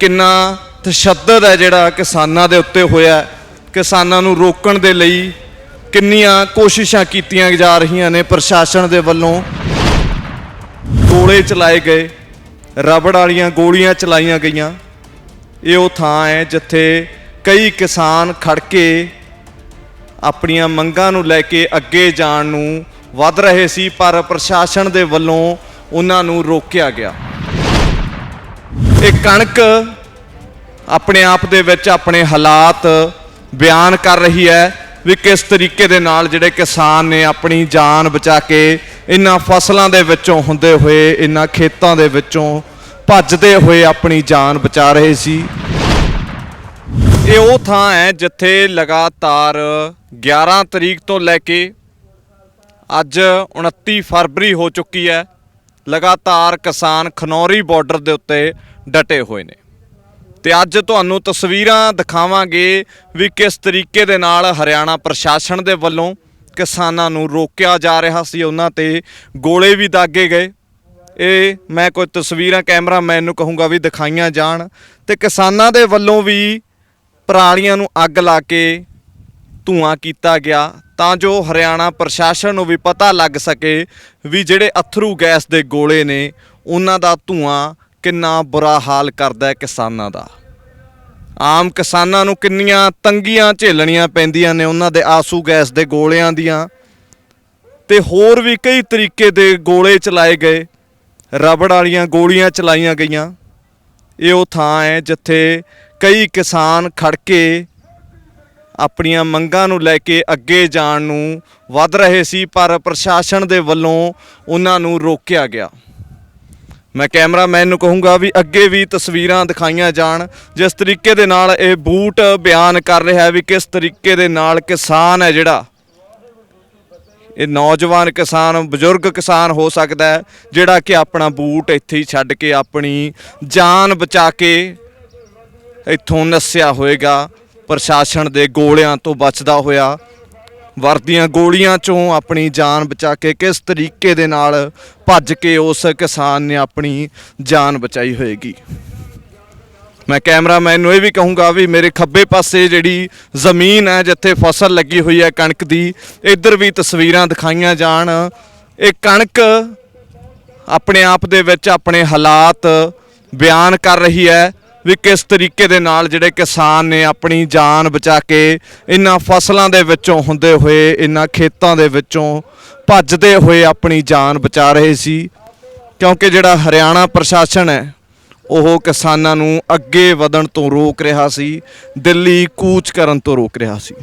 ਕਿੰਨਾ ਤਸ਼ੱਦਦ ਹੈ ਜਿਹੜਾ ਕਿਸਾਨਾਂ ਦੇ ਉੱਤੇ ਹੋਇਆ ਕਿਸਾਨਾਂ ਨੂੰ ਰੋਕਣ ਦੇ ਲਈ ਕਿੰਨੀਆਂ ਕੋਸ਼ਿਸ਼ਾਂ ਕੀਤੀਆਂ ਜਾ ਰਹੀਆਂ ਨੇ ਪ੍ਰਸ਼ਾਸਨ ਦੇ ਵੱਲੋਂ। ਗੋਲੇ ਚਲਾਏ ਗਏ, ਰਬੜ ਵਾਲੀਆਂ ਗੋਲੀਆਂ ਚਲਾਈਆਂ ਗਈਆਂ। ਇਹ ਉਹ ਥਾਂ ਹੈ ਜਿੱਥੇ ਕਈ ਕਿਸਾਨ ਖੜ ਕੇ ਆਪਣੀਆਂ ਮੰਗਾਂ ਨੂੰ ਲੈ ਕੇ ਅੱਗੇ ਜਾਣ ਨੂੰ ਵੱਧ ਰਹੇ ਸੀ, ਪਰ ਪ੍ਰਸ਼ਾਸਨ ਦੇ ਵੱਲੋਂ ਉਹਨਾਂ ਨੂੰ ਰੋਕਿਆ ਗਿਆ। ਇਹ ਕਣਕ ਆਪਣੇ ਆਪ ਦੇ ਵਿੱਚ ਆਪਣੇ ਹਾਲਾਤ ਬਿਆਨ ਕਰ ਰਹੀ ਹੈ ਵੀ ਕਿਸ ਤਰੀਕੇ ਦੇ ਨਾਲ ਜਿਹੜੇ ਕਿਸਾਨ ਨੇ ਆਪਣੀ ਜਾਨ ਬਚਾ ਕੇ ਇਹਨਾਂ ਫਸਲਾਂ ਦੇ ਵਿੱਚੋਂ ਹੁੰਦੇ ਹੋਏ, ਇਹਨਾਂ ਖੇਤਾਂ ਦੇ ਵਿੱਚੋਂ ਭੱਜਦੇ ਹੋਏ ਆਪਣੀ ਜਾਨ ਬਚਾ ਰਹੇ ਸੀ। ਇਹ ਉਹ ਥਾਂ ਹੈ ਜਿੱਥੇ ਲਗਾਤਾਰ 11 ਤਰੀਕ ਤੋਂ ਲੈ ਕੇ ਅੱਜ 29 ਫਰਵਰੀ ਹੋ ਚੁੱਕੀ ਹੈ। ਲਗਾਤਾਰ ਕਿਸਾਨ ਖਨੌਰੀ ਬਾਰਡਰ ਦੇ ਉੱਤੇ ਡਟੇ ਹੋਏ ਨੇ। ਤੇ ਅੱਜ ਤੁਹਾਨੂੰ ਤਸਵੀਰਾਂ ਦਿਖਾਵਾਂਗੇ ਵੀ ਕਿਸ ਤਰੀਕੇ ਦੇ ਨਾਲ ਹਰਿਆਣਾ ਪ੍ਰਸ਼ਾਸਨ ਦੇ ਵੱਲੋਂ ਕਿਸਾਨਾਂ ਨੂੰ ਰੋਕਿਆ ਜਾ ਰਿਹਾ ਸੀ। ਉਹਨਾਂ ਤੇ ਗੋਲੇ ਵੀ ਦਾਗੇ ਗਏ। ਇਹ ਮੈਂ ਕੋਈ ਤਸਵੀਰਾਂ ਕੈਮਰਾਮੈਨ ਨੂੰ ਕਹੂੰਗਾ ਵੀ ਦਿਖਾਈਆਂ ਜਾਣ। ਤੇ ਕਿਸਾਨਾਂ ਦੇ ਵੱਲੋਂ ਵੀ ਪਰਾਲੀਆਂ ਨੂੰ ਅੱਗ ਲਾ ਕੇ ਧੂਆਂ ਕੀਤਾ ਗਿਆ ਤਾਂ ਜੋ ਹਰਿਆਣਾ ਪ੍ਰਸ਼ਾਸਨ ਨੂੰ ਵੀ ਪਤਾ ਲੱਗ ਸਕੇ ਵੀ ਜਿਹੜੇ ਅਥਰੂ ਗੈਸ ਦੇ ਗੋਲੇ ਨੇ, ਉਹਨਾਂ ਦਾ ਧੂਆਂ ਕਿੰਨਾ ਬੁਰਾ ਹਾਲ ਕਰਦਾ ਹੈ ਕਿਸਾਨਾਂ ਦਾ। ਆਮ ਕਿਸਾਨਾਂ ਨੂੰ ਕਿੰਨੀਆਂ ਤੰਗੀਆਂ ਝੇਲਣੀਆਂ ਪੈਂਦੀਆਂ ਨੇ ਉਹਨਾਂ ਦੇ ਆਸੂ ਗੈਸ ਦੇ ਗੋਲਿਆਂ ਦੀਆਂ। ਤੇ ਹੋਰ ਵੀ ਕਈ ਤਰੀਕੇ ਦੇ ਗੋਲੇ ਚਲਾਏ ਗਏ, ਰਬੜ ਵਾਲੀਆਂ ਗੋਲੀਆਂ ਚਲਾਈਆਂ ਗਈਆਂ। ਇਹ ਉਹ ਥਾਂ ਹੈ ਜਿੱਥੇ ਕਈ ਕਿਸਾਨ ਖੜ ਕੇ ਆਪਣੀਆਂ ਮੰਗਾਂ ਨੂੰ ਲੈ ਕੇ ਅੱਗੇ ਜਾਣ ਨੂੰ ਵੱਧ ਰਹੇ ਸੀ, ਪਰ ਪ੍ਰਸ਼ਾਸਨ ਦੇ ਵੱਲੋਂ ਉਹਨਾਂ ਨੂੰ ਰੋਕਿਆ ਗਿਆ। ਮੈਂ ਕੈਮਰਾਮੈਨ ਨੂੰ ਕਹੂੰਗਾ ਵੀ ਅੱਗੇ ਵੀ ਤਸਵੀਰਾਂ ਦਿਖਾਈਆਂ ਜਾਣ, ਜਿਸ ਤਰੀਕੇ ਦੇ ਨਾਲ ਇਹ ਬੂਟ ਬਿਆਨ ਕਰ ਰਿਹਾ ਹੈ ਵੀ ਕਿਸ ਤਰੀਕੇ ਦੇ ਨਾਲ ਕਿਸਾਨ ਹੈ ਜਿਹੜਾ। ਇਹ ਨੌਜਵਾਨ ਕਿਸਾਨ, ਬਜ਼ੁਰਗ ਕਿਸਾਨ ਹੋ ਸਕਦਾ ਹੈ, ਜਿਹੜਾ ਕਿ ਆਪਣਾ ਬੂਟ ਇੱਥੇ ਹੀ ਛੱਡ ਕੇ ਆਪਣੀ ਜਾਨ ਬਚਾ ਕੇ ਇੱਥੋਂ ਨੱਸਿਆ ਹੋਏਗਾ, ਪ੍ਰਸ਼ਾਸਨ ਦੇ ਗੋਲਿਆਂ ਤੋਂ ਬਚਦਾ ਹੋਇਆ। ਵਰਦੀਆਂ ਗੋਲੀਆਂ ਚੋਂ ਆਪਣੀ ਜਾਨ ਬਚਾ ਕੇ ਕਿਸ ਤਰੀਕੇ ਦੇ ਨਾਲ ਭੱਜ ਕੇ ਉਸ ਕਿਸਾਨ ਨੇ ਆਪਣੀ ਜਾਨ ਬਚਾਈ ਹੋਏਗੀ। ਮੈਂ ਕੈਮਰਾਮੈਨ ਨੂੰ ਇਹ ਵੀ ਕਹੂੰਗਾ ਵੀ ਮੇਰੇ ਖੱਬੇ ਪਾਸੇ ਜਿਹੜੀ ਜ਼ਮੀਨ ਹੈ, ਜਿੱਥੇ ਫਸਲ ਲੱਗੀ ਹੋਈ ਹੈ ਕਣਕ ਦੀ, ਇੱਧਰ ਵੀ ਤਸਵੀਰਾਂ ਦਿਖਾਈਆਂ ਜਾਣ। ਇਹ ਕਣਕ ਆਪਣੇ ਆਪ ਦੇ ਵਿੱਚ ਆਪਣੇ ਹਾਲਾਤ ਬਿਆਨ ਕਰ ਰਹੀ ਹੈ। ਵੀ ਕਿਸ ਤਰੀਕੇ ਦੇ ਨਾਲ ਜਿਹੜੇ ਕਿਸਾਨ ਨੇ ਆਪਣੀ ਜਾਨ ਬਚਾ ਕੇ ਇਹਨਾਂ ਫਸਲਾਂ ਦੇ ਵਿੱਚੋਂ ਹੁੰਦੇ ਹੋਏ, ਇਹਨਾਂ ਖੇਤਾਂ ਦੇ ਵਿੱਚੋਂ ਭੱਜਦੇ ਹੋਏ ਆਪਣੀ ਜਾਨ ਬਚਾ ਰਹੇ ਸੀ। ਕਿਉਂਕਿ ਜਿਹੜਾ ਹਰਿਆਣਾ ਪ੍ਰਸ਼ਾਸਨ ਹੈ, ਉਹ ਕਿਸਾਨਾਂ ਨੂੰ ਅੱਗੇ ਵਧਣ ਤੋਂ ਰੋਕ ਰਿਹਾ ਸੀ, ਦਿੱਲੀ ਕੂਚ ਕਰਨ ਤੋਂ ਰੋਕ ਰਿਹਾ ਸੀ।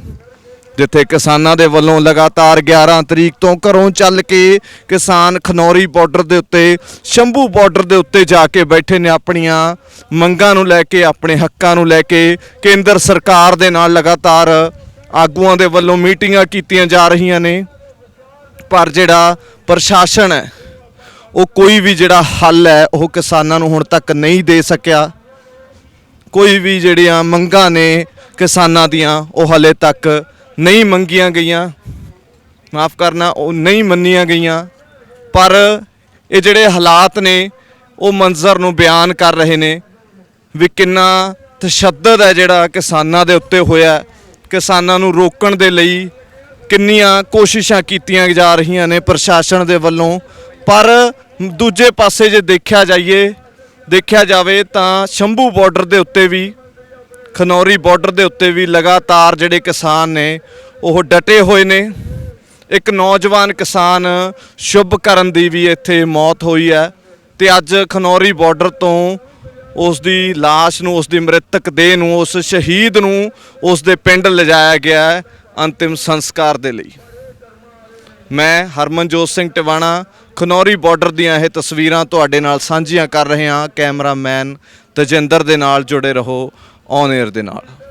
ਜਿੱਥੇ ਕਿਸਾਨਾਂ ਦੇ ਵੱਲੋਂ ਲਗਾਤਾਰ 11 ਤਰੀਕ ਤੋਂ ਘਰੋਂ ਚੱਲ ਕੇ ਕਿਸਾਨ ਖਨੌਰੀ ਬਾਰਡਰ ਦੇ ਉੱਤੇ, ਸ਼ੰਭੂ ਬਾਰਡਰ ਦੇ ਉੱਤੇ ਜਾ ਕੇ ਬੈਠੇ ਨੇ ਆਪਣੀਆਂ ਮੰਗਾਂ ਨੂੰ ਲੈ ਕੇ, ਆਪਣੇ ਹੱਕਾਂ ਨੂੰ ਲੈ ਕੇ। ਕੇਂਦਰ ਸਰਕਾਰ ਦੇ ਨਾਲ ਲਗਾਤਾਰ ਆਗੂਆਂ ਦੇ ਵੱਲੋਂ ਮੀਟਿੰਗਾਂ ਕੀਤੀਆਂ ਜਾ ਰਹੀਆਂ ਨੇ। ਪਰ ਜਿਹੜਾ ਪ੍ਰਸ਼ਾਸਨ ਹੈ, ਉਹ ਕੋਈ ਵੀ ਜਿਹੜਾ ਹੱਲ ਹੈ, ਉਹ ਕਿਸਾਨਾਂ ਨੂੰ ਹੁਣ ਤੱਕ ਨਹੀਂ ਦੇ ਸਕਿਆ। ਕੋਈ ਵੀ ਜਿਹੜੀਆਂ ਮੰਗਾਂ ਨੇ ਕਿਸਾਨਾਂ ਦੀਆਂ, ਉਹ ਹਲੇ ਤੱਕ ਨਹੀਂ ਮੰਗੀਆਂ ਗਈਆਂ। ਮਾਫ ਕਰਨਾ, ਉਹ ਨਹੀਂ ਮੰਨੀਆਂ ਗਈਆਂ। ਪਰ ਇਹ ਜਿਹੜੇ ਹਾਲਾਤ ਨੇ, ਉਹ ਮੰਜ਼ਰ ਨੂੰ ਬਿਆਨ ਕਰ ਰਹੇ ਨੇ ਵੀ ਕਿੰਨਾ ਤਸ਼ੱਦਦ ਹੈ ਜਿਹੜਾ ਕਿਸਾਨਾਂ ਦੇ ਉੱਤੇ ਹੋਇਆ ਕਿਸਾਨਾਂ ਨੂੰ ਰੋਕਣ ਦੇ ਲਈ ਕਿੰਨੀਆਂ ਕੋਸ਼ਿਸ਼ਾਂ ਕੀਤੀਆਂ ਜਾ ਰਹੀਆਂ ਨੇ ਪ੍ਰਸ਼ਾਸਨ ਦੇ ਵੱਲੋਂ। ਪਰ ਦੂਜੇ ਪਾਸੇ ਜੇ ਦੇਖਿਆ ਜਾਈਏ, ਦੇਖਿਆ ਜਾਵੇ ਤਾਂ ਸ਼ੰਭੂ ਬਾਰਡਰ ਦੇ ਉੱਤੇ ਵੀ ਖਨੌਰੀ ਬਾਰਡਰ ਦੇ ਉੱਤੇ ਵੀ ਲਗਾਤਾਰ ਜਿਹੜੇ ਕਿਸਾਨ ਨੇ, ਉਹ ਡਟੇ ਹੋਏ ਨੇ। ਇੱਕ ਨੌਜਵਾਨ ਕਿਸਾਨ ਸ਼ੁਭ ਕਰਨ ਦੀ ਵੀ ਇੱਥੇ ਮੌਤ ਹੋਈ ਹੈ ਤੇ ਅੱਜ ਖਨੌਰੀ ਬਾਰਡਰ ਤੋਂ ਉਸ ਦੀ লাশ ਨੂੰ ਉਸ ਦੀ ਮ੍ਰਿਤਕ ਦੇਹ ਨੂੰ, ਉਸ ਸ਼ਹੀਦ ਨੂੰ ਉਸ ਦੇ ਪਿੰਡ ਲਿਜਾਇਆ ਗਿਆ ਹੈ ਅੰਤਿਮ ਸੰਸਕਾਰ ਦੇ ਲਈ। ਮੈਂ ਹਰਮਨਜੋਤ ਸਿੰਘ ਟਿਵਾਣਾ, ਖਨੌਰੀ ਬਾਰਡਰ ਦੀਆਂ ਇਹ ਤਸਵੀਰਾਂ ਤੁਹਾਡੇ ਨਾਲ ਸਾਂਝੀਆਂ ਕਰ ਰਹੇ ਹਾਂ। ਕੈਮਰਾਮੈਨ ਤਜਿੰਦਰ ਦੇ ਨਾਲ ਜੁੜੇ ਰਹੋ। ਔਨ 에ਅਰ ਦੇ ਨਾਲ।